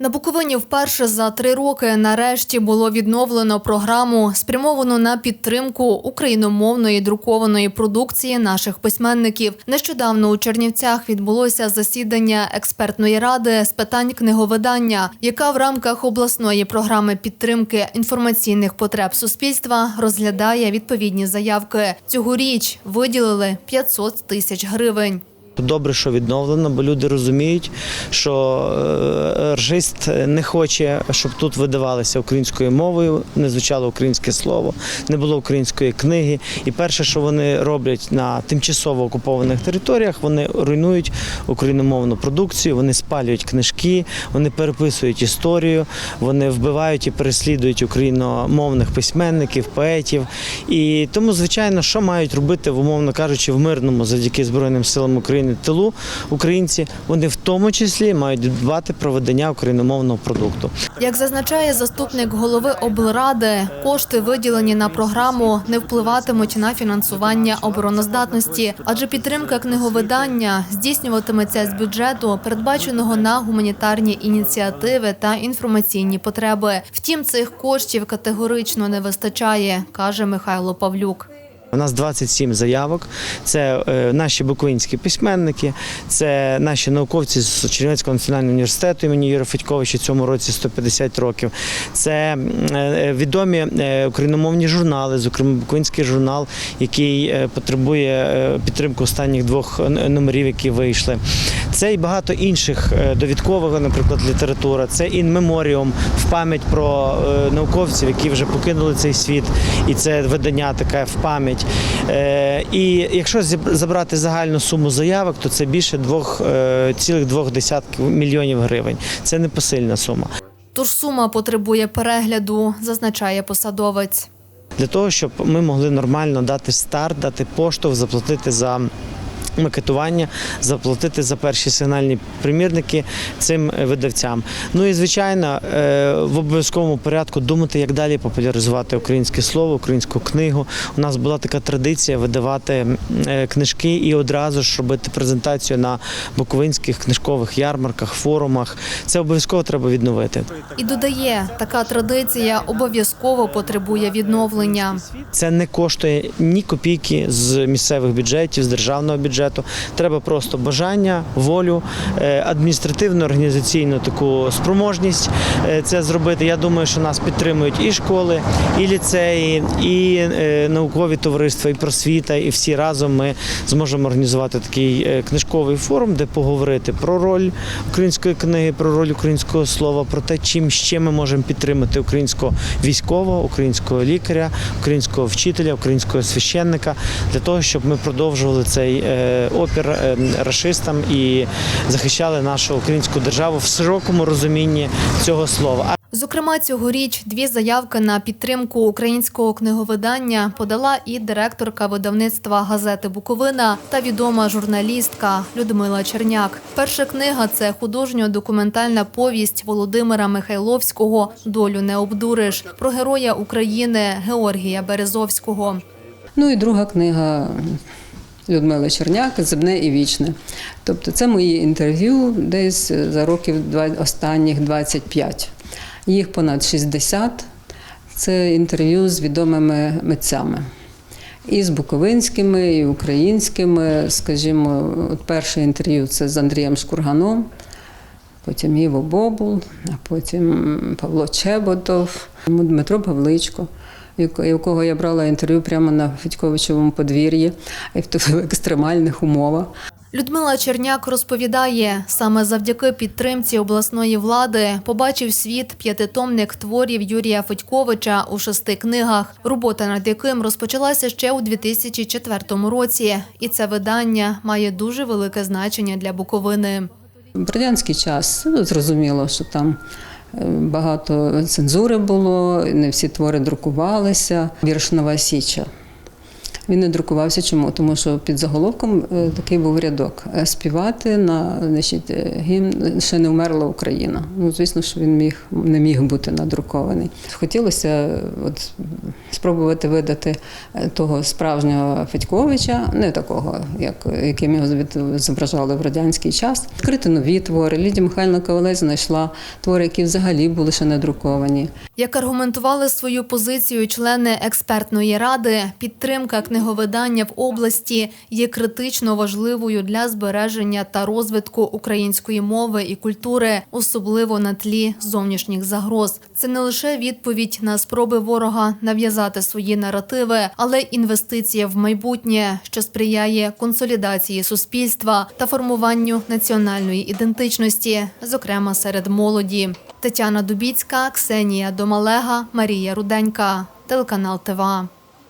На Буковині вперше за три роки нарешті було відновлено програму, спрямовану на підтримку україномовної друкованої продукції наших письменників. Нещодавно у Чернівцях відбулося засідання експертної ради з питань книговидання, яка в рамках обласної програми підтримки інформаційних потреб суспільства розглядає відповідні заявки. Цьогоріч виділили 500 тисяч гривень. Добре, що відновлено, бо люди розуміють, що е, ржист не хоче, щоб тут видавалося українською мовою, не звучало українське слово, не було української книги. І перше, що вони роблять на тимчасово окупованих територіях, вони руйнують україномовну продукцію, вони спалюють книжки, вони переписують історію, вони вбивають і переслідують україномовних письменників, поетів. І тому, звичайно, що мають робити, умовно кажучи, в мирному завдяки Збройним силам України тилу українці, вони в тому числі мають дбати про видання україномовного продукту. Як зазначає заступник голови облради, кошти, виділені на програму, не впливатимуть на фінансування обороноздатності, адже підтримка книговидання здійснюватиметься з бюджету, передбаченого на гуманітарні ініціативи та інформаційні потреби. Втім, цих коштів категорично не вистачає, каже Михайло Павлюк. У нас 27 заявок. Це е, наші буковинські письменники, це наші науковці з Чернівецького національного університету імені Юрія Федьковича цьому році 150 років. Це е, відомі е, україномовні журнали, зокрема Буковинський журнал, який потребує підтримки останніх двох номерів, які вийшли. Це і багато інших довідкових, наприклад, література. Це in memoriam в пам'ять про науковців, які вже покинули цей світ, і це видання таке в пам'ять. Е, І якщо забрати загальну суму заявок, то це більше двох е, цілих двох десятків мільйонів гривень. Це непосильна сума. Тож сума потребує перегляду, зазначає посадовець. Для того, щоб ми могли нормально дати старт, дати поштовх, заплатити за. Макетування заплатити за перші сигнальні примірники цим е, видавцям. Ну і звичайно, е, в обов'язковому порядку думати, як далі популяризувати українське слово, українську книгу. У нас була така традиція видавати е, книжки і одразу ж робити презентацію на буковинських книжкових ярмарках, форумах. Це обов'язково треба відновити. І додає, така традиція обов'язково потребує відновлення. Це не коштує ні копійки з місцевих бюджетів, з державного бюджету. Треба просто бажання, волю, е, адміністративну, організаційну таку спроможність е, це зробити. Я думаю, що нас підтримують і школи, і ліцеї, і е, наукові товариства, і просвіта, і всі разом ми зможемо організувати такий книжковий форум, де поговорити про роль української книги, про роль українського слова, про те, чим ще ми можемо підтримати українського військового, українського лікаря, українського вчителя, українського священника для того, щоб ми продовжували цей опір е, рашистам і захищали нашу українську державу в широкому розумінні цього слова. Зокрема, цьогоріч дві заявки на підтримку українського книговидання подала і директорка видавництва газети Буковина та відома журналістка Людмила Черняк. Перша книга це художньо-документальна повість Володимира Михайловського Долю не обдуриш про героя України Георгія Березовського. Ну і друга книга Людмили Черняк Земне і вічне. Тобто це мої інтерв'ю десь за років останніх 25. Їх понад 60. Це інтерв'ю з відомими митцями. І з буковинськими, і українськими. Скажімо, от перше інтерв'ю це з Андрієм Шкурганом, потім Іво Бобул, а потім Павло Чеботов, Дмитро Павличко, якого я брала інтерв'ю прямо на Федьковичевому подвір'ї і в екстремальних умовах. Людмила Черняк розповідає, саме завдяки підтримці обласної влади побачив світ п'ятитомник творів Юрія Федьковича у шести книгах, робота над яким розпочалася ще у 2004 році. І це видання має дуже велике значення для Буковини. В радянський час ну, зрозуміло, що там е, багато цензури було, не всі твори друкувалися. Вірш Нова Січа. Він не друкувався чому? Тому що під заголовком е, такий був рядок е, співати на значить, е, гімн ще не вмерла Україна. Ну, звісно, що він міг не міг бути надрукований. Хотілося от, спробувати видати того справжнього Федьковича, не такого, як яким його зображали в радянський час. Відкрити нові твори. Лідія Михайлівна Ковалець знайшла твори, які взагалі були ще не друковані. Як аргументували свою позицію члени експертної ради, підтримка книговидання в області є критично важливою для збереження та розвитку української мови і культури, особливо на тлі зовнішніх загроз. Це не лише відповідь на спроби ворога нав'язати свої наративи, але інвестиція в майбутнє, що сприяє консолідації суспільства та формуванню національної ідентичності, зокрема серед молоді. Тетяна Дубіцька, Ксенія Домалега, Марія Руденька, телеканал ТВА.